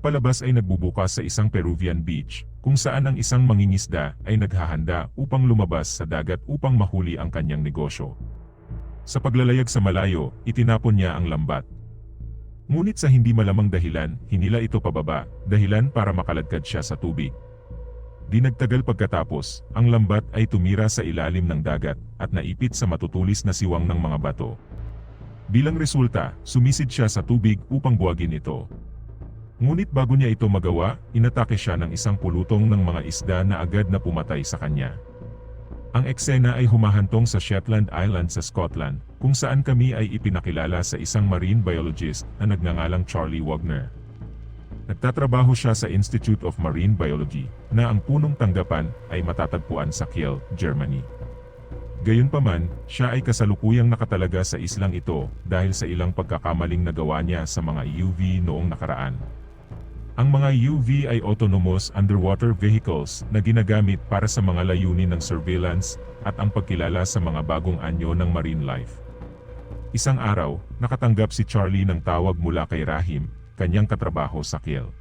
Palabas ay nagbubukas sa isang Peruvian beach, kung saan ang isang mangingisda ay naghahanda upang lumabas sa dagat upang mahuli ang kanyang negosyo. Sa paglalayag sa malayo, itinapon niya ang lambat. Ngunit sa hindi malamang dahilan, hinila ito pababa, dahilan para makaladkad siya sa tubig. Di nagtagal pagkatapos, ang lambat ay tumira sa ilalim ng dagat at naipit sa matutulis na siwang ng mga bato. Bilang resulta, sumisid siya sa tubig upang buwagin ito. Ngunit bago niya ito magawa, inatake siya ng isang pulutong ng mga isda na agad na pumatay sa kanya. Ang eksena ay humahantong sa Shetland Island sa Scotland, kung saan kami ay ipinakilala sa isang marine biologist na nagngangalang Charlie Wagner. Nagtatrabaho siya sa Institute of Marine Biology, na ang punong tanggapan ay matatagpuan sa Kiel, Germany. Gayunpaman, siya ay kasalukuyang nakatalaga sa islang ito dahil sa ilang pagkakamaling nagawa niya sa mga UV noong nakaraan. Ang mga UV ay autonomous underwater vehicles na ginagamit para sa mga layunin ng surveillance at ang pagkilala sa mga bagong anyo ng marine life. Isang araw, nakatanggap si Charlie ng tawag mula kay Rahim, kanyang katrabaho sa Kiel.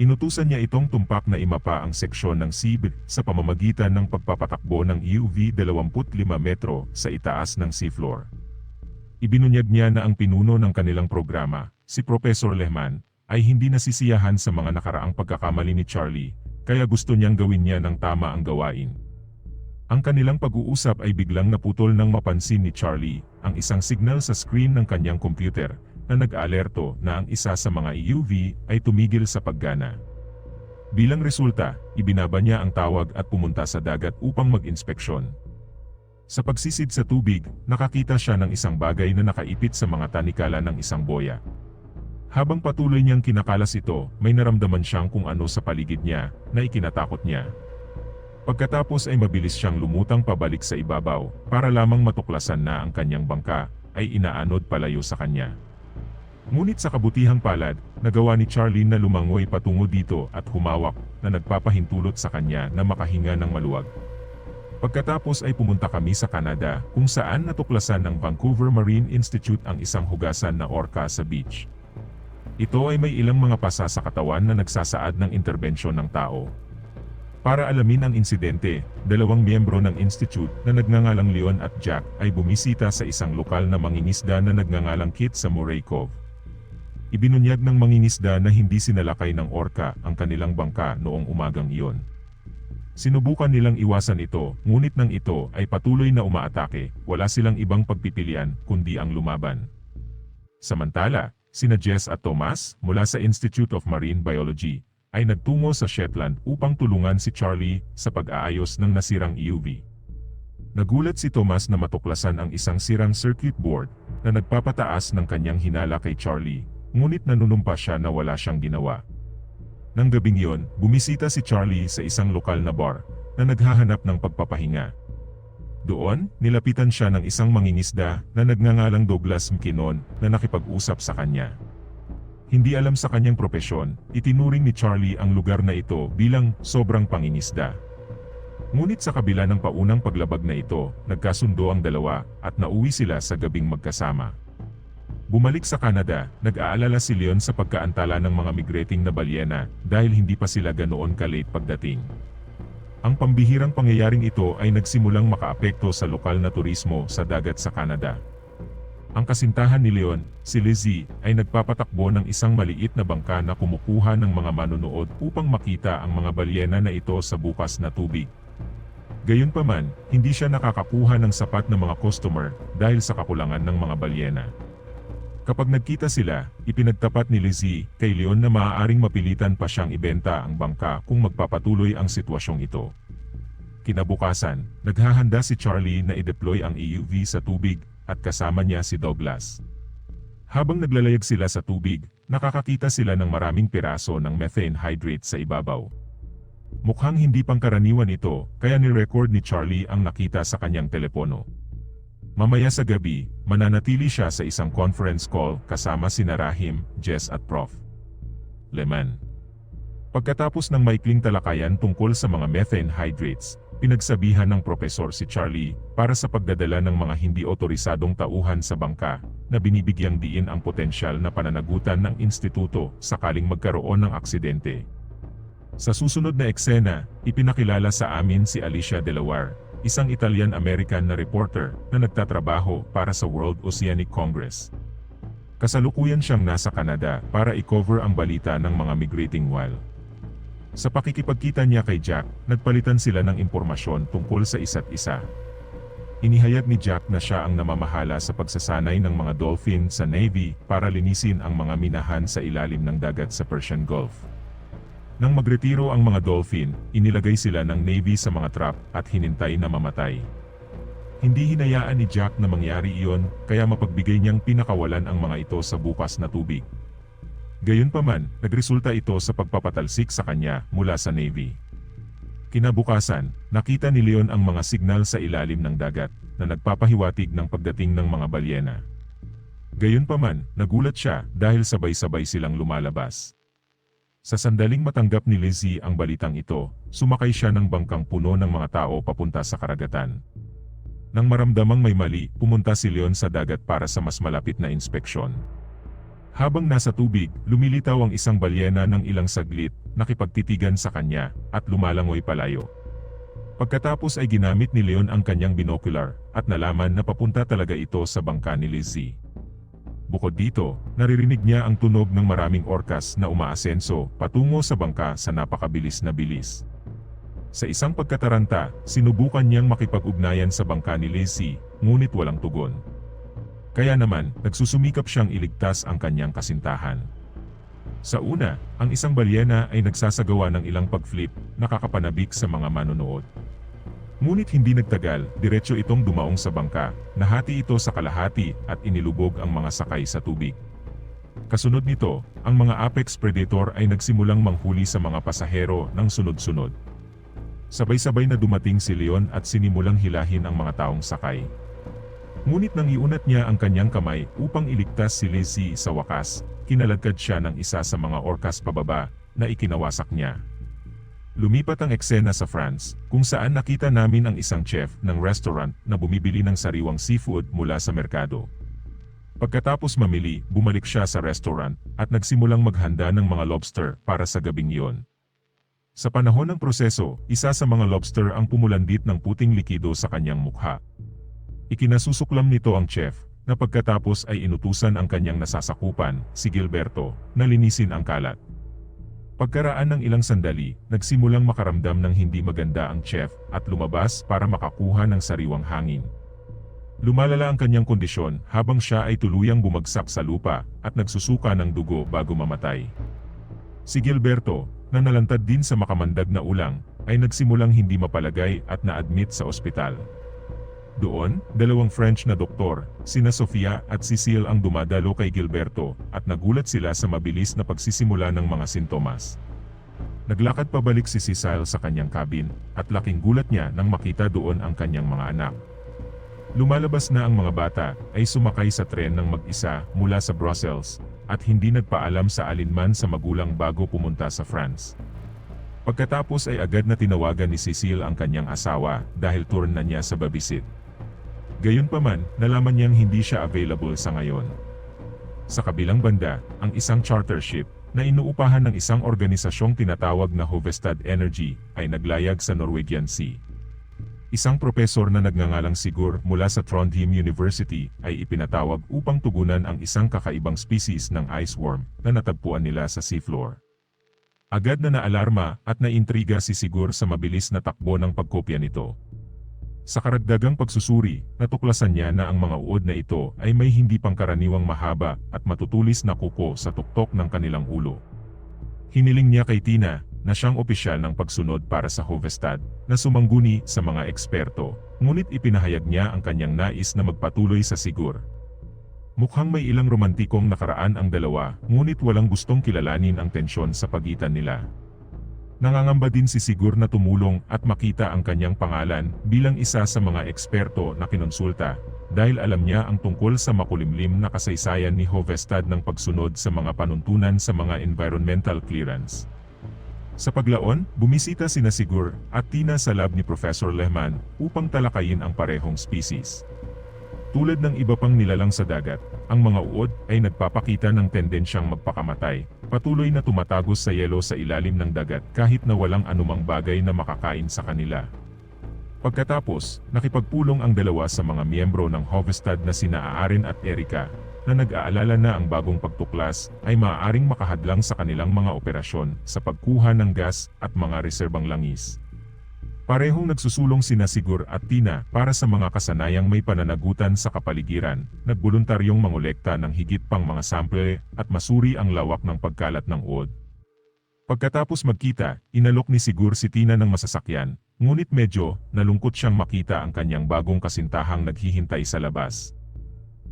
Inutusan niya itong tumpak na imapa ang seksyon ng SEAB sa pamamagitan ng pagpapatakbo ng UV 25 metro sa itaas ng seafloor. Ibinunyag niya na ang pinuno ng kanilang programa, si Professor Lehman, ay hindi nasisiyahan sa mga nakaraang pagkakamali ni Charlie, kaya gusto niyang gawin niya ng tama ang gawain. Ang kanilang pag-uusap ay biglang naputol nang mapansin ni Charlie ang isang signal sa screen ng kanyang computer na nag-alerto na ang isa sa mga UV ay tumigil sa paggana. Bilang resulta, ibinaba niya ang tawag at pumunta sa dagat upang mag-inspeksyon. Sa pagsisid sa tubig, nakakita siya ng isang bagay na nakaipit sa mga tanikala ng isang boya. Habang patuloy niyang kinakalas ito, may naramdaman siyang kung ano sa paligid niya, na ikinatakot niya. Pagkatapos ay mabilis siyang lumutang pabalik sa ibabaw, para lamang matuklasan na ang kanyang bangka, ay inaanod palayo sa kanya. Ngunit sa kabutihang palad, nagawa ni Charlie na lumangoy patungo dito at humawak na nagpapahintulot sa kanya na makahinga ng maluwag. Pagkatapos ay pumunta kami sa Canada kung saan natuklasan ng Vancouver Marine Institute ang isang hugasan na orca sa beach. Ito ay may ilang mga pasa sa katawan na nagsasaad ng interbensyon ng tao. Para alamin ang insidente, dalawang miyembro ng institute na nagngangalang Leon at Jack ay bumisita sa isang lokal na mangingisda na nagngangalang Kit sa Murray. Ibinunyag ng mangingisda na hindi sinalakay ng orca ang kanilang bangka noong umagang iyon. Sinubukan nilang iwasan ito, ngunit nang ito ay patuloy na umaatake, wala silang ibang pagpipilian kundi ang lumaban. Samantala, sina Jess at Thomas, mula sa Institute of Marine Biology, ay nagtungo sa Shetland upang tulungan si Charlie sa pag-aayos ng nasirang EUV. Nagulat si Thomas na matuklasan ang isang sirang circuit board na nagpapataas ng kanyang hinala kay Charlie, ngunit nanunumpa siya na wala siyang ginawa. Nang gabing yon, bumisita si Charlie sa isang lokal na bar na naghahanap ng pagpapahinga. Doon, nilapitan siya ng isang mangingisda na nagngangalang Douglas Mkinon na nakipag-usap sa kanya. Hindi alam sa kanyang propesyon, itinuring ni Charlie ang lugar na ito bilang sobrang pangingisda. Ngunit sa kabila ng paunang paglabag na ito, nagkasundo ang dalawa at nauwi sila sa gabing magkasama. Bumalik sa Canada, nag-aalala si Leon sa pagkaantala ng mga migrating na balyena dahil hindi pa sila ganoon ka-late pagdating. Ang pambihirang pangyayaring ito ay nagsimulang makaapekto sa lokal na turismo sa dagat sa Canada. Ang kasintahan ni Leon, si Lizzie, ay nagpapatakbo ng isang maliit na bangka na kumukuha ng mga manonood upang makita ang mga balyena na ito sa bukas na tubig. Gayunpaman, hindi siya nakakakuha ng sapat na mga customer dahil sa kakulangan ng mga balyena. Kapag nagkita sila, ipinagtapat ni Lizzie kay Leon na maaaring mapilitan pa siyang ibenta ang bangka kung magpapatuloy ang sitwasyong ito. Kinabukasan, naghahanda si Charlie na i-deploy ang EUV sa tubig at kasama niya si Douglas. Habang naglalayag sila sa tubig, nakakakita sila ng maraming piraso ng methane hydrate sa ibabaw. Mukhang hindi pangkaraniwan ito, kaya ni-record ni Charlie ang nakita sa kanyang telepono. Mamaya sa gabi, mananatili siya sa isang conference call kasama si Rahim, Jess at Prof. Leman. Pagkatapos ng maikling talakayan tungkol sa mga methane hydrates, pinagsabihan ng propesor si Charlie para sa pagdadala ng mga hindi otorisadong tauhan sa bangka na binibigyang diin ang potensyal na pananagutan ng instituto sakaling magkaroon ng aksidente. Sa susunod na eksena, ipinakilala sa amin si Alicia Delaware, isang Italian-American na reporter na nagtatrabaho para sa World Oceanic Congress. Kasalukuyan siyang nasa Canada para i-cover ang balita ng mga migrating whale. Sa pakikipagkita niya kay Jack, nagpalitan sila ng impormasyon tungkol sa isa't isa. Inihayag ni Jack na siya ang namamahala sa pagsasanay ng mga dolphin sa Navy para linisin ang mga minahan sa ilalim ng dagat sa Persian Gulf. Nang magretiro ang mga dolphin, inilagay sila ng Navy sa mga trap at hinintay na mamatay. Hindi hinayaan ni Jack na mangyari iyon, kaya mapagbigay niyang pinakawalan ang mga ito sa bukas na tubig. Gayunpaman, nagresulta ito sa pagpapatalsik sa kanya mula sa Navy. Kinabukasan, nakita ni Leon ang mga signal sa ilalim ng dagat na nagpapahiwatig ng pagdating ng mga balyena. Gayunpaman, nagulat siya dahil sabay-sabay silang lumalabas. Sa sandaling matanggap ni Lizzie ang balitang ito, sumakay siya ng bangkang puno ng mga tao papunta sa karagatan. Nang maramdamang may mali, pumunta si Leon sa dagat para sa mas malapit na inspeksyon. Habang nasa tubig, lumilitaw ang isang balyena ng ilang saglit, nakipagtitigan sa kanya, at lumalangoy palayo. Pagkatapos ay ginamit ni Leon ang kanyang binocular, at nalaman na papunta talaga ito sa bangka ni Lizzie. Bukod dito, naririnig niya ang tunog ng maraming orkas na umaasenso patungo sa bangka sa napakabilis na bilis. Sa isang pagkataranta, sinubukan niyang makipag-ugnayan sa bangka ni Lizzie, ngunit walang tugon. Kaya naman, nagsusumikap siyang iligtas ang kanyang kasintahan. Sa una, ang isang balyena ay nagsasagawa ng ilang pag-flip, nakakapanabik sa mga manonood. Ngunit hindi nagtagal, diretsyo itong dumaong sa bangka, nahati ito sa kalahati at inilubog ang mga sakay sa tubig. Kasunod nito, ang mga apex predator ay nagsimulang manghuli sa mga pasahero ng sunod-sunod. Sabay-sabay na dumating si Leon at sinimulang hilahin ang mga taong sakay. Ngunit nang iunat niya ang kanyang kamay upang iligtas si Lizzie sa wakas, kinaladkad siya ng isa sa mga orkas pababa na ikinawasak niya. Lumipat ang eksena sa France, kung saan nakita namin ang isang chef ng restaurant na bumibili ng sariwang seafood mula sa merkado. Pagkatapos mamili, bumalik siya sa restaurant at nagsimulang maghanda ng mga lobster para sa gabing iyon. Sa panahon ng proseso, isa sa mga lobster ang pumulandit ng puting likido sa kanyang mukha. Ikinasusulklam nito ang chef, na pagkatapos ay inutusan ang kanyang nasasakupan, si Gilberto, na linisin ang kalat. Pagkaraan ng ilang sandali, nagsimulang makaramdam ng hindi maganda ang chef at lumabas para makakuha ng sariwang hangin. Lumalala ang kanyang kondisyon habang siya ay tuluyang bumagsak sa lupa at nagsusuka ng dugo bago mamatay. Si Gilberto, na nalantad din sa makamandag na ulang, ay nagsimulang hindi mapalagay at na-admit sa ospital. Doon, dalawang French na doktor, sina Sofia at Cecile ang dumadalo kay Gilberto at nagulat sila sa mabilis na pagsisimula ng mga sintomas. Naglakad pabalik si Cecile sa kanyang cabin at laking gulat niya nang makita doon ang kanyang mga anak. Lumalabas na ang mga bata ay sumakay sa tren ng mag-isa mula sa Brussels at hindi nagpaalam sa alinman sa magulang bago pumunta sa France. Pagkatapos ay agad na tinawagan ni Cecile ang kanyang asawa dahil turn na niya sa babisit. Gayunpaman, nalaman niyang hindi siya available sa ngayon. Sa kabilang banda, ang isang charter ship na inuupahan ng isang organisasyong tinatawag na Hovestad Energy ay naglayag sa Norwegian Sea. Isang propesor na nagngangalang Sigur mula sa Trondheim University ay ipinatawag upang tugunan ang isang kakaibang species ng ice worm na natagpuan nila sa seafloor. Agad na naalarma at naintriga si Sigur sa mabilis na takbo ng pagkopya nito. Sa karagdagang pagsusuri, natuklasan niya na ang mga uod na ito ay may hindi pangkaraniwang mahaba at matutulis na kuko sa tuktok ng kanilang ulo. Hiniling niya kay Tina na siyang opisyal ng pagsunod para sa Hovestad na sumangguni sa mga eksperto, ngunit ipinahayag niya ang kanyang nais na magpatuloy sa Sigur. Mukhang may ilang romantikong nakaraan ang dalawa, ngunit walang gustong kilalanin ang tensyon sa pagitan nila. Nangangamba din si Sigur na tumulong at makita ang kanyang pangalan bilang isa sa mga eksperto na kinonsulta dahil alam niya ang tungkol sa makulimlim na kasaysayan ni Hovestad ng pagsunod sa mga panuntunan sa mga environmental clearance. Sa paglaon, bumisita sina Sigur at Tina sa lab ni Professor Lehman upang talakayin ang parehong species. Tulad ng iba pang nilalang sa dagat, ang mga uod ay nagpapakita ng tendensyang magpakamatay, patuloy na tumatagos sa yelo sa ilalim ng dagat kahit na walang anumang bagay na makakain sa kanila. Pagkatapos, nakipagpulong ang dalawa sa mga miyembro ng Hovestad na sina Aaron at Erika, na nag-aalala na ang bagong pagtuklas ay maaaring makahadlang sa kanilang mga operasyon sa pagkuha ng gas at mga reserbang langis. Parehong nagsusulong sina Sigur at Tina para sa mga kasanayang may pananagutan sa kapaligiran, nagboluntaryong mangolekta ng higit pang mga sample at masuri ang lawak ng pagkalat ng uod. Pagkatapos magkita, inalok ni Sigur si Tina ng masasakyan, ngunit medyo nalungkot siyang makita ang kanyang bagong kasintahang naghihintay sa labas.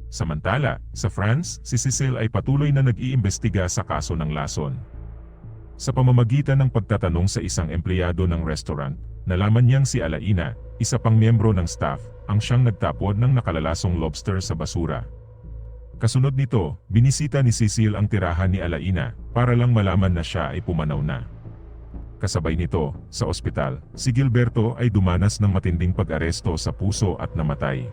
Samantala, sa France, si Cecil ay patuloy na nag-iimbestiga sa kaso ng lason. Sa pamamagitan ng pagtatanong sa isang empleyado ng restaurant, nalaman niyang si Alaina, isa pang miyembro ng staff, ang siyang nagtapon ng nakalalasong lobster sa basura. Kasunod nito, binisita ni Cecil ang tirahan ni Alaina para lang malaman na siya ay pumanaw na. Kasabay nito, sa ospital, si Gilberto ay dumanas ng matinding pag-aresto sa puso at namatay.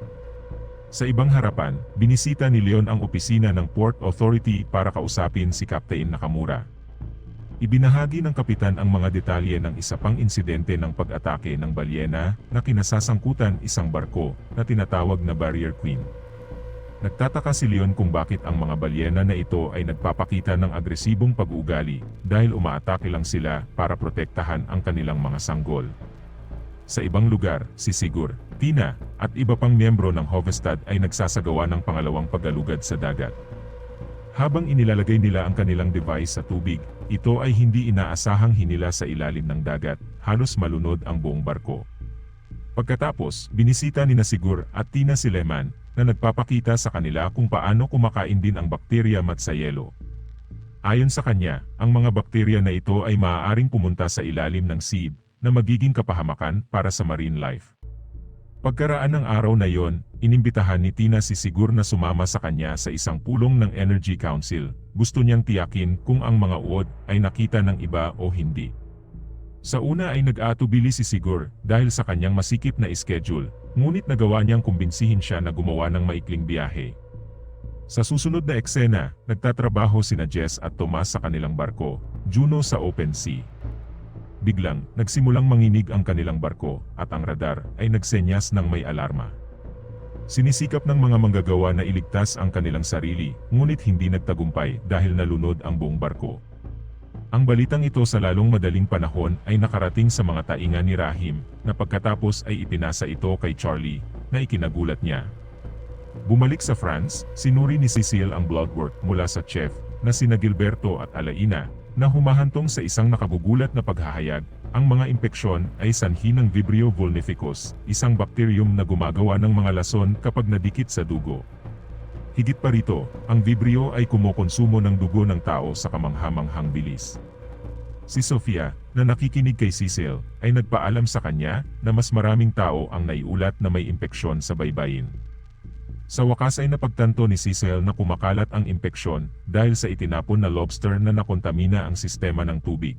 Sa ibang harapan, binisita ni Leon ang opisina ng Port Authority para kausapin si Captain Nakamura. Ibinahagi ng kapitan ang mga detalye ng isa pang insidente ng pag-atake ng balyena na kinasasangkutan isang barko na tinatawag na Barrier Queen. Nagtataka si Leon kung bakit ang mga balyena na ito ay nagpapakita ng agresibong pag-uugali dahil umaatake lang sila para protektahan ang kanilang mga sanggol. Sa ibang lugar, si Sigur, Tina, at iba pang miyembro ng Hovestad ay nagsasagawa ng pangalawang pag-alugad sa dagat. Habang inilalagay nila ang kanilang device sa tubig, ito ay hindi inaasahang hinila sa ilalim ng dagat, halos malunod ang buong barko. Pagkatapos, binisita ni Sigur at Tina si Lehman, na nagpapakita sa kanila kung paano kumakain din ang bakterya mat sa yelo. Ayon sa kanya, ang mga bakterya na ito ay maaaring pumunta sa ilalim ng seed, na magiging kapahamakan para sa marine life. Pagkaraan ng araw na yon, inimbitahan ni Tina si Sigur na sumama sa kanya sa isang pulong ng Energy Council. Gusto niyang tiyakin kung ang mga uod ay nakita ng iba o hindi. Sa una ay nag-aatubili si Sigur dahil sa kanyang masikip na schedule, ngunit nagawa niyang kumbinsihin siya na gumawa ng maikling biyahe. Sa susunod na eksena, nagtatrabaho sina Jess at Tomas sa kanilang barko, Juno sa open sea. Biglang, nagsimulang manginig ang kanilang barko, at ang radar ay nagsenyas ng may alarma. Sinisikap ng mga manggagawa na iligtas ang kanilang sarili, ngunit hindi nagtagumpay dahil nalunod ang buong barko. Ang balitang ito sa lalong madaling panahon ay nakarating sa mga tainga ni Rahim, na pagkatapos ay ipinasa ito kay Charlie, na ikinagulat niya. Bumalik sa France, sinuri ni Cecil ang blood work mula sa chef, na sina Gilberto at Alaina, na humahantong sa isang nakagugulat na paghahayag, ang mga impeksyon ay sanhi ng Vibrio vulnificus, isang bakteryum na gumagawa ng mga lason kapag nadikit sa dugo. Higit pa rito, ang Vibrio ay kumukonsumo ng dugo ng tao sa kamanghamanghang bilis. Si Sofia, na nakikinig kay Cecil, ay nagpaalam sa kanya na mas maraming tao ang naiulat na may impeksyon sa baybayin. Sa wakas ay napagtanto ni Cecil na kumakalat ang impeksyon dahil sa itinapon na lobster na nakontamina ang sistema ng tubig.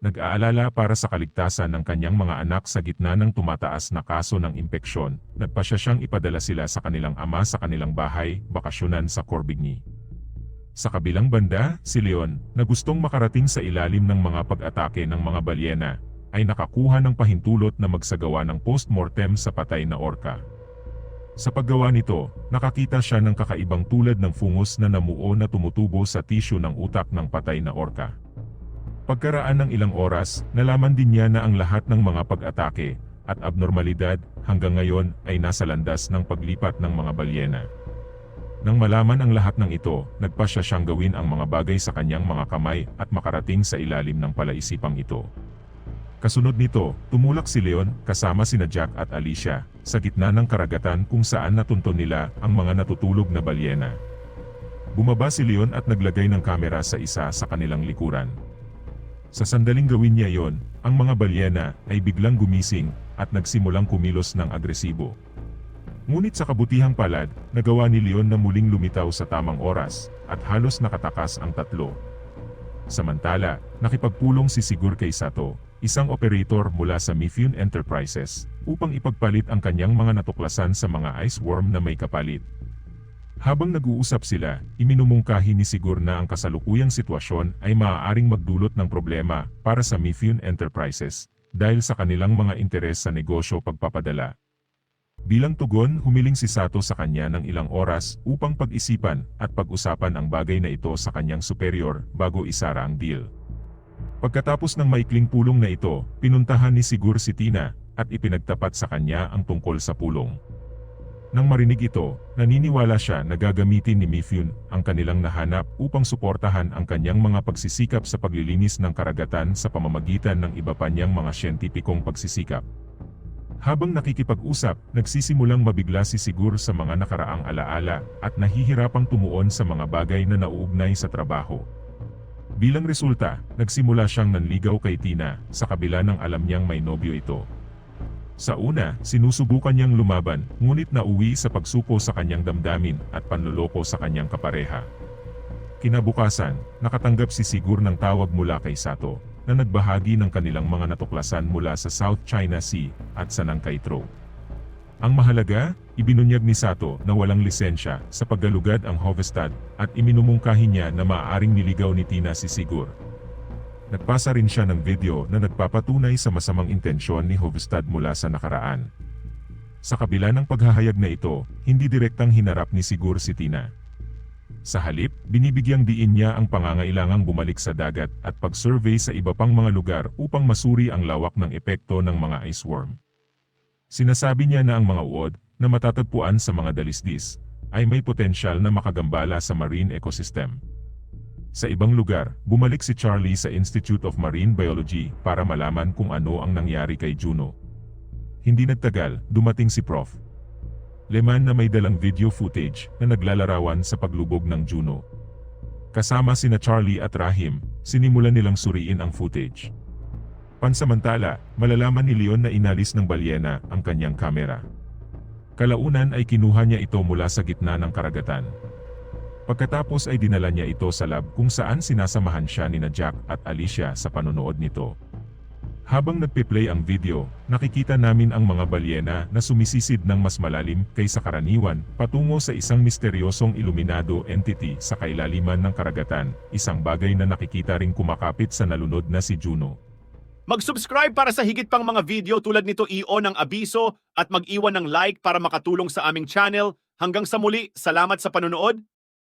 Nag-aalala para sa kaligtasan ng kanyang mga anak sa gitna ng tumataas na kaso ng impeksyon, nagpasya siyang ipadala sila sa kanilang ama sa kanilang bahay, bakasyonan sa Corbigny. Sa kabilang banda, si Leon, na gustong makarating sa ilalim ng mga pag-atake ng mga balyena, ay nakakuha ng pahintulot na magsagawa ng post-mortem sa patay na orka. Sa paggawa nito, nakakita siya ng kakaibang tulad ng fungus na namuo na tumutubo sa tisyo ng utak ng patay na orka. Pagkaraan ng ilang oras, nalaman din niya na ang lahat ng mga pag-atake at abnormalidad hanggang ngayon ay nasa landas ng paglipat ng mga balyena. Nang malaman ang lahat ng ito, nagpasya siyang gawin ang mga bagay sa kanyang mga kamay at makarating sa ilalim ng palaisipang ito. Kasunod nito, tumulak si Leon kasama sina Jack at Alicia sa gitna ng karagatan kung saan natunton nila ang mga natutulog na balyena. Bumaba si Leon at naglagay ng kamera sa isa sa kanilang likuran. Sa sandaling gawin niya yon, ang mga balyena ay biglang gumising at nagsimulang kumilos ng agresibo. Ngunit sa kabutihang palad, nagawa ni Leon na muling lumitaw sa tamang oras at halos nakatakas ang tatlo. Samantala, nakipagpulong si Sigur kay Sato, isang operator mula sa Mifune Enterprises, upang ipagpalit ang kanyang mga natuklasan sa mga ice worm na may kapalit. Habang nag-uusap sila, iminumungkahi ni Sigur na ang kasalukuyang sitwasyon ay maaaring magdulot ng problema para sa Mifune Enterprises dahil sa kanilang mga interes sa negosyo pagpapadala. Bilang tugon, humiling si Sato sa kanya ng ilang oras upang pag-isipan at pag-usapan ang bagay na ito sa kanyang superior bago isara ang deal. Pagkatapos ng maikling pulong na ito, pinuntahan ni Sigur si Tina at ipinagtapat sa kanya ang tungkol sa pulong. Nang marinig ito, naniniwala siya na gagamitin ni Mifune ang kanilang nahanap upang suportahan ang kanyang mga pagsisikap sa paglilinis ng karagatan sa pamamagitan ng iba pa niyang mga siyentipikong pagsisikap. Habang nakikipag-usap, nagsisimulang mabigla si Sigur sa mga nakaraang alaala at nahihirapang tumuon sa mga bagay na nauugnay sa trabaho. Bilang resulta, nagsimula siyang nanligaw kay Tina sa kabila ng alam niyang may nobyo ito. Sa una, sinusubukan niyang lumaban, ngunit nauwi sa pagsuko sa kanyang damdamin at panloloko sa kanyang kapareha. Kinabukasan, nakatanggap si Sigur ng tawag mula kay Sato, na nagbahagi ng kanilang mga natuklasan mula sa South China Sea at sa Nangkaitro. Ang mahalaga, ibinunyag ni Sato na walang lisensya sa paggalugad ang Hovestad at iminumungkahi niya na maaaring niligaw ni Tina si Sigur. Nagpasa rin siya ng video na nagpapatunay sa masamang intensyon ni Hovestad mula sa nakaraan. Sa kabila ng paghahayag na ito, hindi direktang hinarap ni Sigur si Tina. Sa halip, binibigyang diin niya ang pangangailangang bumalik sa dagat at pag-survey sa iba pang mga lugar upang masuri ang lawak ng epekto ng mga ice worm. Sinasabi niya na ang mga uod na matatagpuan sa mga dalisdis ay may potensyal na makagambala sa marine ecosystem. Sa ibang lugar, bumalik si Charlie sa Institute of Marine Biology para malaman kung ano ang nangyari kay Juno. Hindi nagtagal, dumating si Prof. Leman na may dalang video footage na naglalarawan sa paglubog ng Juno. Kasama sina Charlie at Rahim, sinimulan nilang suriin ang footage. Pansamantala, malalaman ni Leon na inalis ng balyena ang kanyang kamera. Kalaunan ay kinuha niya ito mula sa gitna ng karagatan. Pagkatapos ay dinala niya ito sa lab kung saan sinasamahan siya ni na Jack at Alicia sa panonood nito. Habang nagpe-play ang video, nakikita namin ang mga balyena na sumisisid ng mas malalim kaysa karaniwan patungo sa isang misteryosong iluminado entity sa kailaliman ng karagatan, isang bagay na nakikita ring kumakapit sa nalunod na si Juno. Mag-subscribe para sa higit pang mga video tulad nito i-on ang abiso at mag-iwan ng like para makatulong sa aming channel. Hanggang sa muli, salamat sa panonood